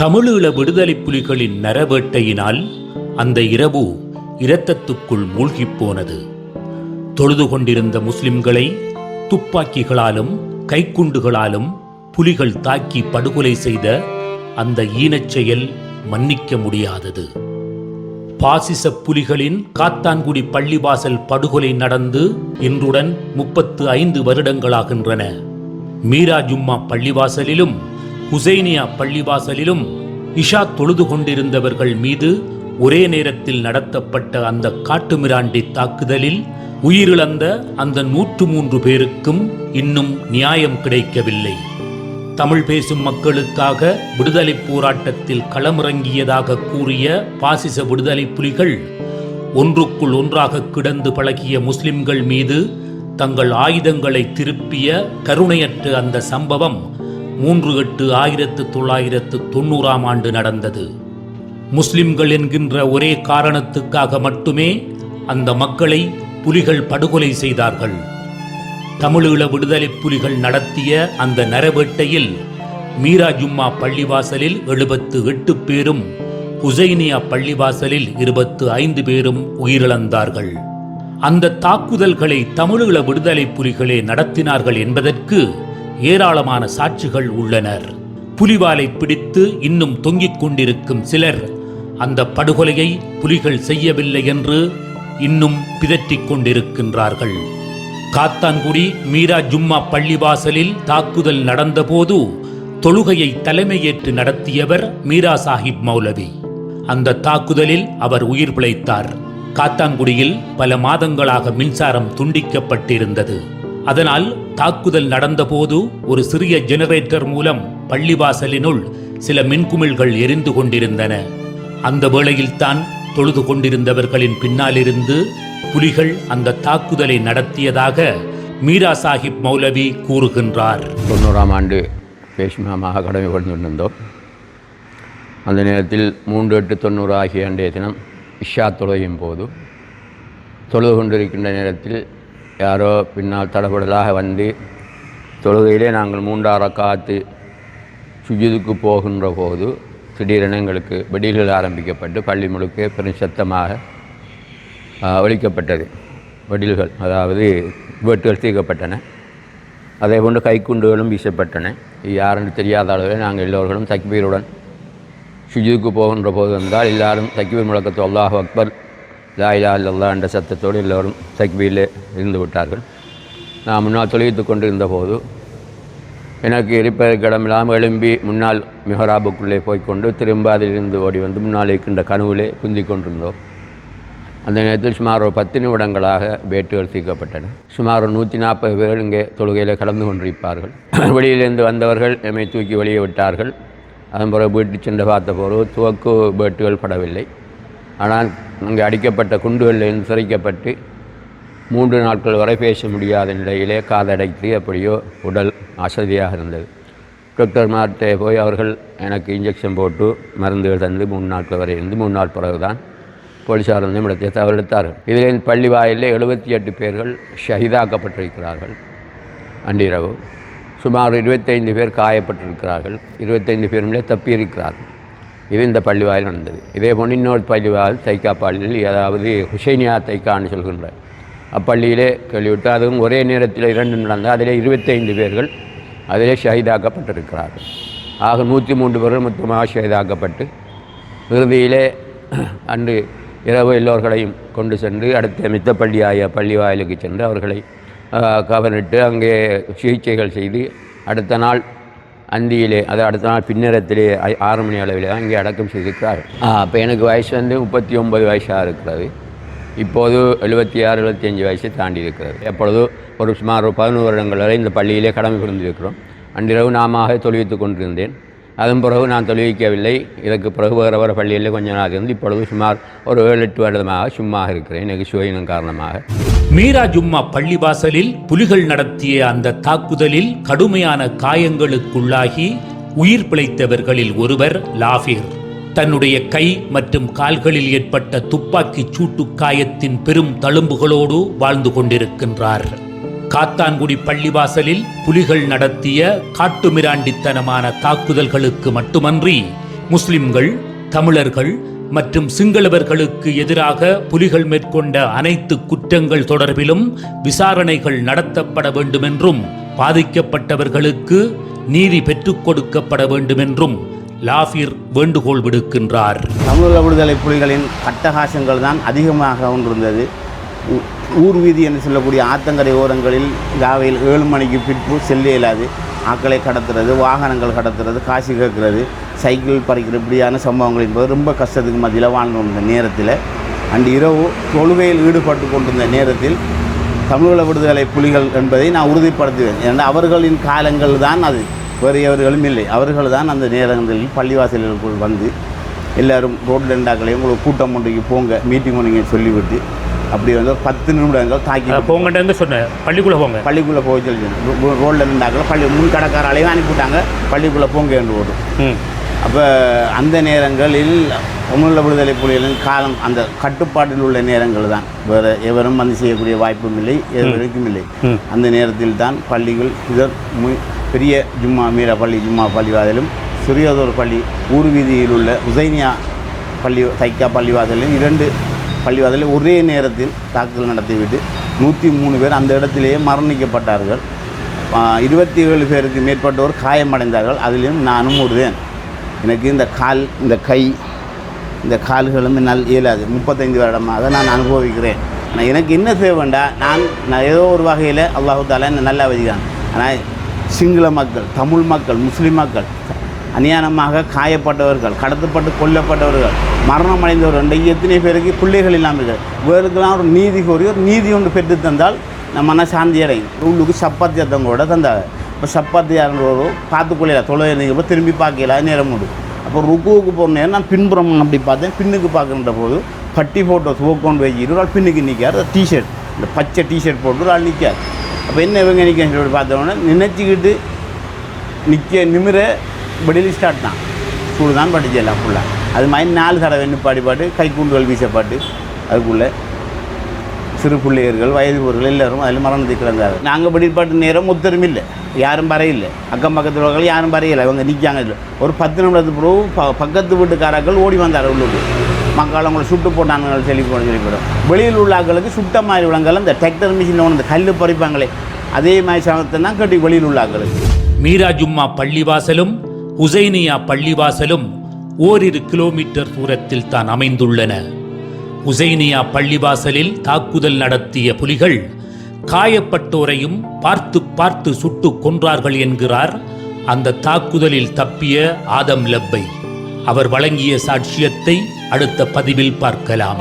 தமிழீழ விடுதலை புலிகளின் நரவேட்டையினால் அந்த இரவு இரத்தத்துக்குள் மூழ்கிப் போனது. தொழுது கொண்டிருந்த முஸ்லிம்களை துப்பாக்கிகளாலும் கைக்குண்டுகளாலும் புலிகள் தாக்கி படுகொலை செய்த அந்த ஈனச் செயல் மன்னிக்க முடியாதது. பாசிச புலிகளின் காத்தான்குடி பள்ளிவாசல் படுகொலை நடந்து இன்றுடன் முப்பத்து ஐந்து வருடங்களாகின்றன. மீரா ஜும்மா பள்ளிவாசலிலும் ஹுசைனியா பள்ளிவாசலிலும் இஷா தொழுது கொண்டிருந்தவர்கள் மீது ஒரே நேரத்தில் நடத்தப்பட்ட அந்த காட்டுமிராண்டி தாக்குதலில் உயிரிழந்த அந்த நூற்று மூன்று பேருக்கும் இன்னும் நியாயம் கிடைக்கவில்லை. தமிழ் பேசும் மக்களுக்காக விடுதலை போராட்டத்தில் களமிறங்கியதாக கூறிய பாசிச விடுதலை புலிகள் ஒன்றுக்குள் ஒன்றாக கிடந்து பழகிய முஸ்லிம்கள் மீது தங்கள் ஆயுதங்களை திருப்பிய கருணையற்ற அந்த சம்பவம் மூன்று எட்டு ஆயிரத்து தொள்ளாயிரத்து தொண்ணூறாம் ஆண்டு நடந்தது. முஸ்லிம்கள் என்கின்ற ஒரே காரணத்துக்காக மட்டுமே அந்த மக்களை புலிகள் படுகொலை செய்தார்கள். தமிழீழ விடுதலை புலிகள் நடத்திய அந்த நரவேட்டையில் மீரா ஜும்மா பள்ளிவாசலில் எழுபத்து எட்டு பேரும் ஹுசைனியா பள்ளிவாசலில் இருபத்து ஐந்து பேரும் உயிரிழந்தார்கள். அந்த தாக்குதல்களை தமிழீழ விடுதலை புலிகளே நடத்தினார்கள் என்பதற்கு ஏராளமான சாட்சிகள் உள்ளனர். புலிவாலை பிடித்து இன்னும் தொங்கிக் கொண்டிருக்கும் சிலர் அந்த படுகொலையை புலிகள் செய்யவில்லை என்று இன்னும் பிதற்றிக் கொண்டிருக்கின்றார்கள். காத்தான்குடி மீரா ஜும்மா பள்ளிவாசலில் தாக்குதல் நடந்தபோது தொழுகையை தலைமையேற்று நடத்தியவர் மீரா சாஹிப் மௌலவி. அந்த தாக்குதலில் அவர் உயிர் பிழைத்தார். காத்தான்குடியில் பல மாதங்களாக மின்சாரம் துண்டிக்கப்பட்டிருந்தது. அதனால் தாக்குதல் நடந்தபோது ஒரு சிறிய ஜெனரேட்டர் மூலம் பள்ளிவாசலினுள் சில மின்குமிழ்கள் எரிந்து கொண்டிருந்தன. அந்த வேளையில்தான் தொழுது கொண்டிருந்தவர்களின் பின்னாலிருந்து புலிகள் அந்த தாக்குதலை நடத்தியதாக மீரா சாஹிப் மௌலவி கூறுகின்றார். தொண்ணூறாம் ஆண்டு பேஷ்மாமாக கடமை கொண்டிருந்தோம் அந்த நேரத்தில் மூன்று எட்டு தொண்ணூறு ஆகிய அன்றைய தினம் இஷா தொழுகையும் போது தொழுது கொண்டிருக்கின்ற நேரத்தில் யாரோ பின்னால் தடபடலாக வந்து தொழுகையிலே நாங்கள் மூன்றாறு காத்து சுஜிதுக்கு போகின்ற போது திடீரென எங்களுக்கு வெடிகள் ஆரம்பிக்கப்பட்டு பள்ளி முழுக்க பெரும் சத்தமாக ஒழிக்கப்பட்டது வெடில்கள் அதாவது வெட்டுகள் தீர்க்கப்பட்டன அதே போன்று கைக்குண்டுகளும் வீசப்பட்டன. யாருன்னு தெரியாத அளவில் நாங்கள் எல்லோர்களும் தக்பீருடன் சுஜிதுக்கு போகின்ற போது வந்தால் எல்லாரும் தக்பீர் முழக்கத்து அல்லாஹ் அக்பர் லா இலா இல்லல்லா என்ற சத்தத்தோடு எல்லோரும் தக்பீரில் இருந்து விட்டார்கள். நான் முன்னால் தொழித்து கொண்டிருந்த போது எனக்கு இருப்பதற்கு இடமில்லாமல் எழும்பி முன்னால் மிஹராபுக்குள்ளே போய்க்கொண்டு திரும்ப அதிலிருந்து ஓடி வந்து முன்னால் இருக்கின்ற கனவுலே குந்திக் கொண்டிருந்தோம். அந்த நேரத்தில் சுமார் ஒரு பத்து நிமிடங்களாக வேட்டுகள் தீர்க்கப்பட்டன. சுமார் ஒரு நூற்றி நாற்பது பேர் இங்கே தொழுகையில் கலந்து கொண்டிருப்பார்கள். வெளியிலிருந்து வந்தவர்கள் எம்மை தூக்கி வெளியே விட்டார்கள். அதன் பிறகு வீட்டு சென்று பார்த்தபோது துவக்கு பேட்டுகள் படவில்லை. ஆனால் அங்கே அடிக்கப்பட்ட குண்டுகளில் சிறைக்கப்பட்டு மூன்று நாட்கள் வரை பேச முடியாத நிலையிலே காதடைத்து அப்படியோ உடல் அசதியாக இருந்தது. டாக்டர்மார்கிட்ட போய் அவர்கள் எனக்கு இன்ஜெக்ஷன் போட்டு மருந்துகள் தந்து மூணு நாட்கள் வரை இருந்து மூணு நாள் பிறகுதான் போலீஸார் வந்து இடத்தை தவறெடுத்தார்கள் இதில் பள்ளி வாயிலே எழுபத்தி எட்டு பேர்கள் ஷஹீதாக்கப்பட்டிருக்கிறார்கள். அன்றிரவு சுமார் இருபத்தைந்து பேர் காயப்பட்டிருக்கிறார்கள். இருபத்தைந்து பேருமே தப்பியிருக்கிறார்கள். இது இந்த பள்ளிவாயில் நடந்தது. இதே போன்று இன்னொரு பள்ளிவாயில் தைக்கா பள்ளியில் அதாவது ஹுசைனியா தைக்கான்னு சொல்கின்ற அப்பள்ளியிலே கேள்விவிட்டு அதுவும் ஒரே நேரத்தில் இரண்டு நடந்தால் அதிலே இருபத்தைந்து பேர்கள் அதிலே ஷஹீதாக்கப்பட்டிருக்கிறார்கள். ஆக நூற்றி மூன்று பேர்கள் மொத்தமாக ஷஹீதாக்கப்பட்டு இறுதியிலே அன்று இரவு எல்லோர்களையும் கொண்டு சென்று அடுத்த மித்தப்பள்ளி பள்ளியாய பள்ளி வாயிலுக்கு சென்று அவர்களை கவனிட்டு அங்கே சிகிச்சைகள் செய்து அடுத்த நாள் அந்தியிலே அது அடுத்த நாள் பின்னரத்திலே ஆறு மணி அளவில் தான் இங்கே அடக்கம் செய்திருக்கிறார் அப்போ எனக்கு வயசு வந்து முப்பத்தி ஒன்பது வயசாக இருக்கிறது. இப்போது எழுபத்தி ஆறு எழுபத்தஞ்சு வயசை தாண்டி இருக்கிறது. எப்பொழுது ஒரு சுமார் ஒரு பதினோரு வருடங்கள் வரை இந்த பள்ளியிலே கடமை புரிந்திருக்கிறோம். அன்றிரவு நாமாக தொழுவித்து கொண்டிருந்தேன். அதன் பிறகு நான் தொழுவிக்கவில்லை. இதற்கு பிறகு வேறு வேறு பள்ளியில் கொஞ்ச நாள் இருந்து இப்பொழுது சுமார் ஒரு ஏழு எட்டு வருடமாக சும்மா இருக்கிறேன். எனக்கு சுவையினம் காரணமாக. மீரா ஜும்மா பள்ளிவாசலில் புலிகள் நடத்திய அந்த தாக்குதலில் கடுமையான காயங்களுக்குள்ளாகி உயிர் பிழைத்தவர்களில் ஒருவர் லாஃபிர். தன்னுடைய கை மற்றும் கால்களில் ஏற்பட்ட துப்பாக்கிச் சூட்டு காயத்தின் பெரும் தழும்புகளோடு வாழ்ந்து கொண்டிருக்கின்றார். காத்தான்குடி பள்ளிவாசலில் புலிகள் நடத்திய காட்டுமிராண்டித்தனமான தாக்குதல்களுக்கு மட்டுமன்றி முஸ்லிம்கள் தமிழர்கள் மற்றும் சிங்களவர்களுக்கு எதிராக புலிகள் மேற்கொண்ட அனைத்து குற்றங்கள் தொடர்பிலும் விசாரணைகள் நடத்தப்பட வேண்டுமென்றும் பாதிக்கப்பட்டவர்களுக்கு நீதி பெற்றுக் கொடுக்கப்பட வேண்டுமென்றும் லாஃபிர் வேண்டுகோள் விடுக்கின்றார். தமிழக விடுதலை புலிகளின் அட்டகாசங்கள் தான் அதிகமாக ஒன்றிருந்தது ஊர் வீதி என்று சொல்லக்கூடிய ஆத்தங்கரை ஓரங்களில் காவையில் ஏழு மணிக்கு பிற்பு செல்ல இயலாது ஆக்களை கடத்துறது வாகனங்கள் கடத்துறது காசு கேட்கறது சைக்கிள் பறிக்கிற இப்படியான சம்பவங்கள் என்பது ரொம்ப கஷ்டத்துக்கு மத்தியில் வாழ்ந்து வந்த நேரத்தில். அண்டு இரவு தொழுகையில் ஈடுபட்டு கொண்டிருந்த நேரத்தில் தமிழக விடுதலை புலிகள் என்பதை நான் உறுதிப்படுத்துவேன். ஏன்னா அவர்களின் காலங்கள் தான் அது. வேறு எவர்களும் இல்லை. அவர்கள் தான் அந்த நேரங்களில் பள்ளிவாசல்களுக்குள் வந்து எல்லாரும் ரோட் டெண்டாக்களையும் உங்களுக்கு கூட்டம் ஒன்றைக்கு போங்க மீட்டிங் ஒன்றைக்கு சொல்லிவிட்டு அப்படி வந்து பத்து நிமிடங்கள் தாக்கி போங்கன்னு சொன்னேன் பள்ளிக்குள்ள போங்க. பள்ளிக்குள்ளே போக சொல்லி. ரோட்டில் ரெண்டாக்களை பள்ளி முன் கடைக்காராலையும் அனுப்பிவிட்டாங்க. பள்ளிக்குள்ளே போங்க என்று ஓடும். அப்போ அந்த நேரங்களில் தமிழ் விடுதலை புலிகளின் காலம் அந்த கட்டுப்பாட்டில் உள்ள நேரங்கள் தான். வேறு எவரும் வந்து செய்யக்கூடிய வாய்ப்பும் இல்லை எவருக்கும் இல்லை. அந்த நேரத்தில் தான் பள்ளிகள் இதர் பெரிய ஜும்மா மீரா பள்ளி ஜும்மா பள்ளிவாசலும் சிறியதொரு பள்ளி ஊர் வீதியில் உள்ள உசைனியா பள்ளி தைக்கா பள்ளிவாசலில் இரண்டு பள்ளிவாசலில் ஒரே நேரத்தில் தாக்குதல் நடத்திவிட்டு நூற்றி மூணு பேர் அந்த இடத்திலேயே மரணிக்கப்பட்டார்கள். இருபத்தி ஏழு பேருக்கு மேற்பட்டோர் காயமடைந்தார்கள். அதிலும் நானும் ஒருவேன். எனக்கு இந்த கால் இந்த கை இந்த கால்களும் என்னால் இயலாது. முப்பத்தைந்து வருடமாக நான் அனுபவிக்கிறேன். ஆனால் எனக்கு என்ன தேவைண்டா? நான் நான் ஏதோ ஒரு வகையில் அல்லாஹு தாலா நல்லா வதிக்கிறான் ஆனால் சிங்கள மக்கள் தமிழ் மக்கள் முஸ்லீம் மக்கள் அநியாயமாக காயப்பட்டவர்கள் கடத்தப்பட்டு கொல்லப்பட்டவர்கள் மரணம் அடைந்தவர்கள் எத்தனை பேருக்கு பிள்ளைகள் இல்லாமல் இவர்களுக்கெல்லாம் ஒரு நீதி கோரி ஒரு நீதி ஒன்று பெற்று தந்தால் நம்ம மன சாந்தி அடையும்? உள்ளுக்கு சப்பாத்தி அத்தவங்க கூட தந்தாங்க. இப்போ சப்பாத்தி யாருன்றவரோ பார்த்துக்கொள்ள தொழில் நீங்கள் திரும்பி பார்க்கல நேரம் உண்டு. அப்போ ருக்குவுக்கு போன நேரம் நான் பின்புறம் அப்படி பார்த்தேன். பின்னுக்கு பார்க்குற போது பட்டி ஃபோட்டோ துவக்கொண்டு வச்சுக்கிட்டு ஒரு ஆள் பின்னுக்கு நிற்கார் டிஷர்ட் இந்த பச்சை டிஷர்ட் போட்டு ஒரு ஆள் நிற்கார் அப்போ என்ன இவங்க நிற்க சொல்லி பார்த்தோன்னே நினச்சிக்கிட்டு நிற்க நிமிர வெளியில் ஸ்டார்ட் தான் சூடு தான் படிச்சு எல்லாம் ஃபுல்லாக அது மாதிரி நாலு தடவை பாடி பாட்டு கைக்குண்டுகள் வீசப்பாட்டு அதுக்குள்ளே சிறு பிள்ளையர்கள் வயதுபவர்கள் எல்லாரும் அதில் மரணத்தை கிடந்தார் நாங்கள் படிப்பாட்டு நேரம் ஒத்தரும் இல்லை. யாரும் வரையில்லை அக்கம் பக்கத்தில் உள்ளவர்கள் யாரும் வரையில்லை அவங்க நிற்காங்க இல்லை ஒரு பத்து நிமிடத்துக்கு பிறகு ப பக்கத்து வீட்டுக்காரர்கள் ஓடி வந்தார் உள்ளுக்கு. மக்கள் அவங்களை சுட்டு போட்டாங்க சொல்லி போட சொல்லி போடும் வெளியில் உள்ள ஆக்களுக்கு சுட்ட மாதிரி விலங்குகள் இந்த டிராக்டர் மிஷினில் ஒன்று கல் பறிப்பாங்களே. அதே மாதிரி சமத்தை தான் கட்டி வெளியில் உள்ள ஆக்களுக்கு மீரா ஜும்மா பள்ளிவாசலும் உசைனியா பள்ளிவாசலும் ஓரிரு கிலோமீட்டர் தூரத்தில் தான் அமைந்துள்ளன. உசைனியா பள்ளிவாசலில் தாக்குதல் நடத்திய புலிகள் காயப்பட்டோரையும் பார்த்து பார்த்து சுட்டு கொன்றார்கள் என்கிறார் அந்த தாக்குதலில் தப்பிய ஆதம் லப்பை. அவர் வழங்கிய சாட்சியத்தை அடுத்த பதிவில் பார்க்கலாம்.